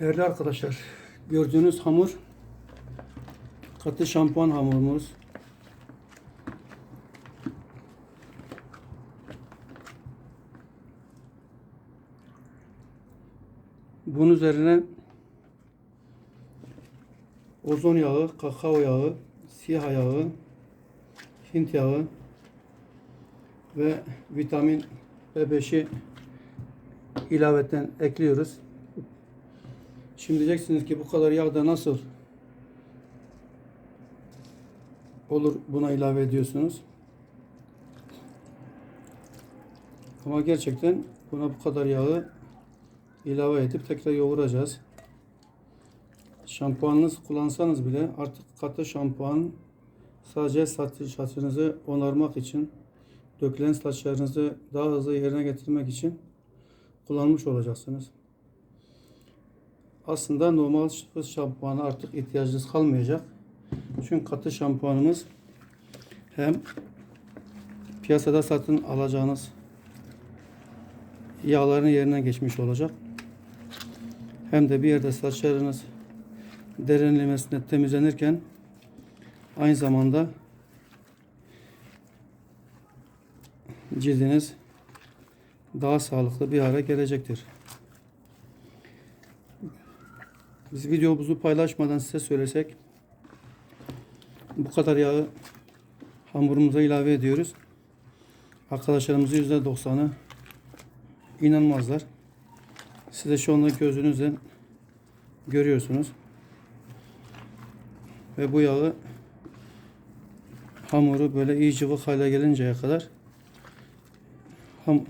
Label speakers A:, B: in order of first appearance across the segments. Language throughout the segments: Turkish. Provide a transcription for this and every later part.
A: Değerli arkadaşlar, gördüğünüz hamur katı şampuan hamurumuz. Bunun üzerine ozon yağı, kakao yağı, siyah yağı, Hint yağı ve vitamin B5'i ilaveten ekliyoruz. Şimdi diyeceksiniz ki bu kadar yağda nasıl olur buna ilave ediyorsunuz. Ama gerçekten buna bu kadar yağı ilave edip tekrar yoğuracağız. Şampuanınız kullansanız bile artık katı şampuan sadece saç saçınızı onarmak için dökülen saçlarınızı daha hızlı yerine getirmek için kullanmış olacaksınız. Aslında normal fıs şampuana artık ihtiyacınız kalmayacak. Çünkü katı şampuanımız hem piyasada satın alacağınız yağların yerine geçmiş olacak. Hem de bir yerde saçlarınız derinlemesine temizlenirken aynı zamanda cildiniz daha sağlıklı bir hale gelecektir. Biz videomuzu paylaşmadan size söylesek bu kadar yağı hamurumuza ilave ediyoruz. Arkadaşlarımızın %90'ı inanmazlar. Siz de şu anda gözünüzden görüyorsunuz. Ve bu yağı hamuru böyle iyi cıvık hale gelinceye kadar ham,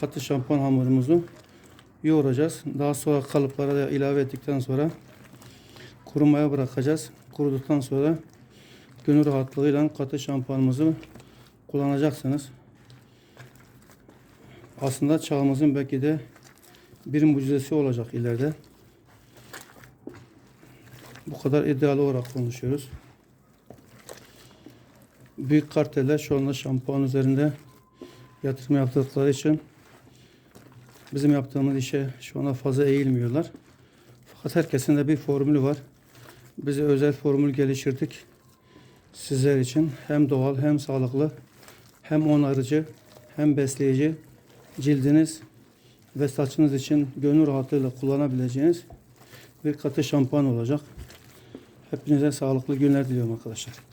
A: katı şampuan hamurumuzu yoğuracağız. Daha sonra kalıplara da ilave ettikten sonra kurumaya bırakacağız. Kuruduktan sonra gönül rahatlığıyla katı şampuanımızı kullanacaksınız. Aslında çağımızın belki de bir mucizesi olacak ileride. Bu kadar iddialı olarak konuşuyoruz. Büyük karteller şu anda şampuan üzerinde yatırım yaptıkları için bizim yaptığımız işe şu anda fazla eğilmiyorlar. Fakat herkesin de bir formülü var. Bize özel formül geliştirdik. Sizler için hem doğal hem sağlıklı hem onarıcı hem besleyici cildiniz ve saçınız için gönül rahatlığıyla kullanabileceğiniz bir katı şampuan olacak. Hepinize sağlıklı günler diliyorum arkadaşlar.